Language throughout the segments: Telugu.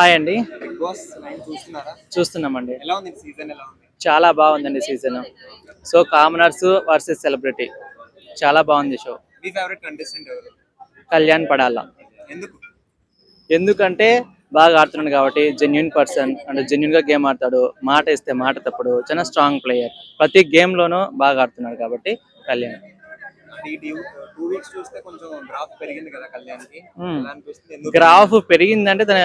హాయ్ అండి. చూస్తున్నామండి. చాలా బాగుందండి season so commoners versus celebrity చాలా బాగుంది షో కళ్యాణ్ పడాల. ఎందుకు? ఎందుకంటే బాగా ఆడుతున్నాడు కాబట్టి జెన్యున్ పర్సన్ అంటే జెన్యున్గా గేమ్ ఆడతాడు. మాట ఇస్తే మాట తప్పడు. చాలా స్ట్రాంగ్ ప్లేయర్ ప్రతి గేమ్ లోనూ బాగా ఆడుతున్నాడు కాబట్టి కళ్యాణ్. గ్రాఫ్ పెరిగిందంటే తన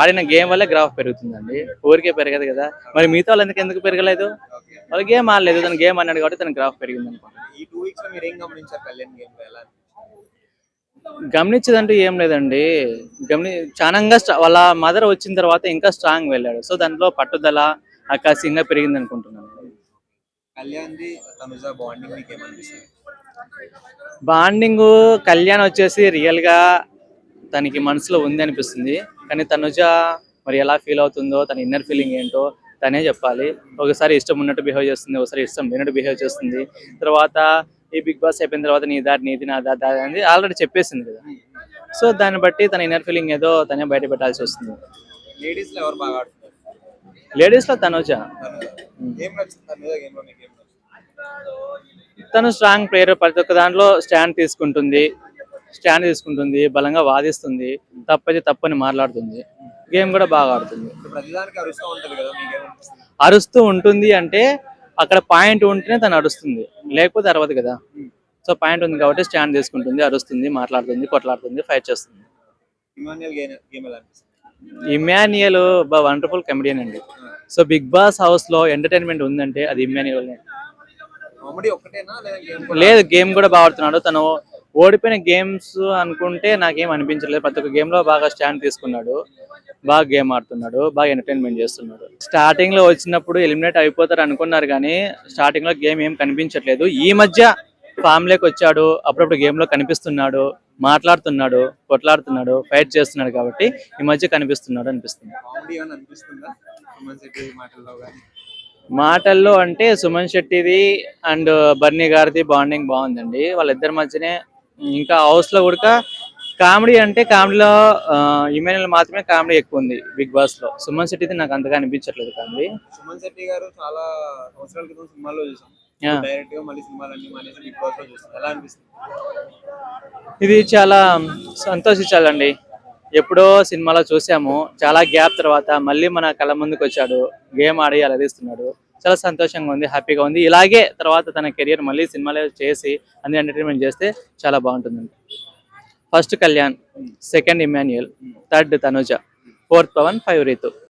ఆడిన గేమ్ వల్లే గ్రాఫ్ పెరుగుతుందండి. ఊరికే పెరగదు కదా. మరి మిగతా వాళ్ళు ఎందుకు ఎందుకు పెరగలేదు. వాళ్ళు గేమ్ ఆడలేదు. తన గేమ్ అన్నాడు కాబట్టి తన గ్రాఫ్ పెరిగింది కళ్యాణ్ ఎలా గమనించదంటూ ఏం లేదండి. గమని చానంగా వాళ్ళ మదర్ వచ్చిన తర్వాత ఇంకా స్ట్రాంగ్ వెళ్ళాడు. సో దాంట్లో పట్టుదల అకాశంగా పెరిగింది అనుకుంటున్నాను. కళ్యాణ్ది తనుజ బాండింగ్ మీకు ఏమనిపిస్తుంది బాండింగ్ కళ్యాణ్ వచ్చేసి రియల్గా తనకి మనసులో ఉంది అనిపిస్తుంది. కానీ తనుజ మరి ఎలా ఫీల్ అవుతుందో తన ఇన్నర్ ఫీలింగ్ ఏంటో తనే చెప్పాలి. ఒకసారి ఇష్టం ఉన్నట్టు బిహేవ్ చేస్తుంది ఒకసారి ఇష్టం లేనట్టు బిహేవ్ చేస్తుంది. తర్వాత ఈ బిగ్ బాస్ అయిపోయిన తర్వాత నీ దారి నీది నా దారి దారి అనేది ఆల్రెడీ చెప్పేసింది కదా. సో దాన్ని బట్టి తన ఇన్నర్ ఫీలింగ్ ఏదో తనే బయట పెట్టాల్సి వస్తుంది. లేడీస్లో ఎవరు బాగా ఆడుతున్నారు లేడీస్లో తనుజ. ఏం తను స్ట్రాంగ్ ప్లేయర్ ప్రతి ఒక్క దాంట్లో స్టాండ్ తీసుకుంటుంది. స్టాండ్ తీసుకుంటుంది బలంగా వాదిస్తుంది. తప్పది తప్పని మాట్లాడుతుంది. గేమ్ కూడా బాగా ఆడుతుంది. అరుస్తూ ఉంటుంది అంటే అక్కడ పాయింట్ ఉంటేనే తను అరుస్తుంది. లేకపోతే అరవదు కదా. సో పాయింట్ ఉంది కాబట్టి స్టాండ్ తీసుకుంటుంది అరుస్తుంది మాట్లాడుతుంది కొట్లాడుతుంది ఫైట్ చేస్తుంది. ఇమాన్యుయల్ వండర్ఫుల్ కమెడియన్ అండి. సో బిగ్ బాస్ హౌస్లో ఎంటర్టైన్మెంట్ ఉందంటే అది ఇమాన్యుయల్ లేదా గేమ్ కూడా బాగా ఆడుతున్నాడు. తను ఓడిపోయిన గేమ్స్ అనుకుంటే నాకేం అనిపించలేదు. ప్రతి ఒక్క గేమ్లో బాగా స్టాండ్ తీసుకున్నాడు. బాగా గేమ్ ఆడుతున్నాడు. బాగా ఎంటర్టైన్మెంట్ చేస్తున్నాడు. స్టార్టింగ్లో వచ్చినప్పుడు ఎలిమినేట్ అయిపోతారు అనుకున్నారు కానీ స్టార్టింగ్లో గేమ్ ఏం కనిపించట్లేదు. ఈ మధ్య ఫామ్లోకి వచ్చాడు. అప్పుడప్పుడు గేమ్లో కనిపిస్తున్నాడు. మాట్లాడుతున్నాడు. కొట్లాడుతున్నాడు. ఫైట్ చేస్తున్నాడు కాబట్టి ఈ మధ్య కనిపిస్తున్నాడు అనిపిస్తుంది. మాటల్లో అంటే సుమన్ శెట్టిది అండ్ బర్నీ గారిది బాండింగ్ బాగుందండి. వాళ్ళిద్దరి మధ్యనే ఇంకా హౌస్లో కూడా కామెడీ అంటే కామెడీలో ఇమాన్యుల్ మాత్రమే కామెడీ ఎక్కువ ఉంది బిగ్ బాస్లో సుమన్ శెట్టిది నాకు అంతగా అనిపించట్లేదు కామెడీ. సుమన్ శెట్టి గారు చాలా సంవత్సరాల క్రితం సినిమాలో చూసాం. Yeah. డైరెక్ట్గా మళ్ళీ సినిమాలన్నీ మానేసి బిగ్ బాస్లో చూస్తాం ఎలా అనిపిస్తుంది? ఇది చాలా సంతోషించాలండి. ఎప్పుడో సినిమాలో చూసాము. చాలా గ్యాప్ తర్వాత మళ్ళీ మన కళ్ళ ముందుకు వచ్చాడు. గేమ్ ఆడి అలరిస్తున్నాడు చాలా సంతోషంగా ఉంది హ్యాపీగా ఉంది. ఇలాగే తర్వాత తన కెరియర్ మళ్ళీ సినిమాలో చేసి అన్ని ఎంటర్టైన్మెంట్ చేస్తే చాలా బాగుంటుందండి first Kalyan second Emmanuel third Tanuja fourth Pavan five Rithu.